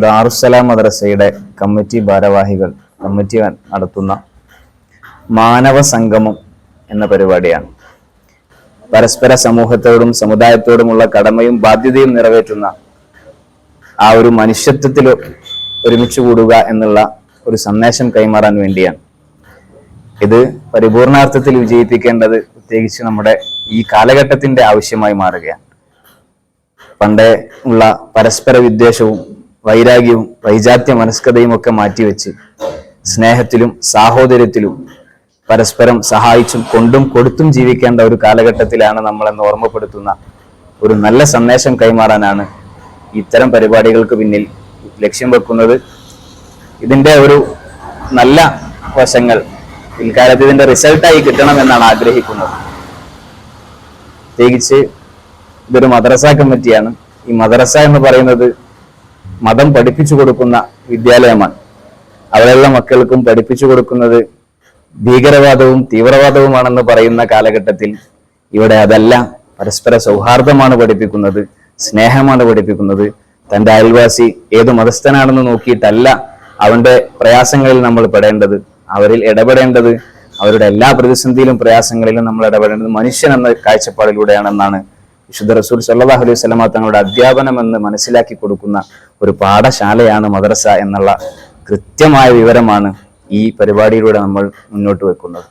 ദാറുസലാം മദ്രസയുടെ കമ്മിറ്റി ഭാരവാഹികൾ കമ്മിറ്റി നടത്തുന്ന മാനവ സംഗമം എന്ന പരിപാടിയാണ്. പരസ്പര സമൂഹത്തോടും സമുദായത്തോടുമുള്ള കടമയും ബാധ്യതയും നിറവേറ്റുന്ന ആ ഒരു മനുഷ്യത്വത്തിൽ ഒരുമിച്ച് കൂടുക എന്നുള്ള ഒരു സന്ദേശം കൈമാറാൻ വേണ്ടിയാണ്. ഇത് പരിപൂർണാർത്ഥത്തിൽ വിജയിപ്പിക്കേണ്ടത് പ്രത്യേകിച്ച് നമ്മുടെ ഈ കാലഘട്ടത്തിന്റെ ആവശ്യമായി മാറുകയാണ്. പണ്ടേ ഉള്ള പരസ്പര വിദ്വേഷവും വൈരാഗ്യവും വൈജാത്യ മനസ്കതയും ഒക്കെ മാറ്റിവെച്ച് സ്നേഹത്തിലും സാഹോദര്യത്തിലും പരസ്പരം സഹായിച്ചും കൊണ്ടും കൊടുത്തും ജീവിക്കേണ്ട ഒരു കാലഘട്ടത്തിലാണ് നമ്മളെന്ന് ഓർമ്മപ്പെടുത്തുന്ന ഒരു നല്ല സന്ദേശം കൈമാറാനാണ് ഇത്തരം പരിപാടികൾക്ക് പിന്നിൽ ലക്ഷ്യം വെക്കുന്നത്. ഇതിന്റെ ഒരു നല്ല വശങ്ങൾ പിൽക്കാലത്ത് ഇതിന്റെ റിസൾട്ടായി കിട്ടണമെന്നാണ് ആഗ്രഹിക്കുന്നത്. പ്രത്യേകിച്ച് ഇതൊരു മദ്രസ കമ്മിറ്റിയാണ്. ഈ മദ്രസ എന്ന് പറയുന്നത് മതം പഠിപ്പിച്ചു കൊടുക്കുന്ന വിദ്യാലയമാണ്. അവിടെയുള്ള മക്കൾക്കും പഠിപ്പിച്ചു കൊടുക്കുന്നത് ഭീകരവാദവും തീവ്രവാദവുമാണെന്ന് പറയുന്ന കാലഘട്ടത്തിൽ ഇവിടെ അതല്ല. പരസ്പര സൗഹാർദ്ദമാണ് പഠിപ്പിക്കുന്നത് സ്നേഹമാണ് പഠിപ്പിക്കുന്നത്. തന്റെ അയൽവാസി ഏത് മതസ്ഥനാണെന്ന് നോക്കിയിട്ടല്ല അവന്റെ പ്രയാസങ്ങളിൽ നമ്മൾ പെടേണ്ടത്. അവരിൽ ഇടപെടേണ്ടത് അവരുടെ എല്ലാ പ്രതിസന്ധിയിലും പ്രയാസങ്ങളിലും നമ്മൾ ഇടപെടേണ്ടത് മനുഷ്യൻ എന്ന കാഴ്ചപ്പാടിലൂടെയാണെന്നാണ് വിശുദ്ധ റസൂൽ സല്ലാഹു അലൈഹി സ്വലമ തങ്ങളുടെ അധ്യാപനം എന്ന് മനസ്സിലാക്കി കൊടുക്കുന്ന ഒരു പാഠശാലയാണ് മദ്രസ എന്നുള്ള കൃത്യമായ വിവരമാണ് ഈ പരിപാടിയിലൂടെ നമ്മൾ മുന്നോട്ട് വെക്കുന്നത്.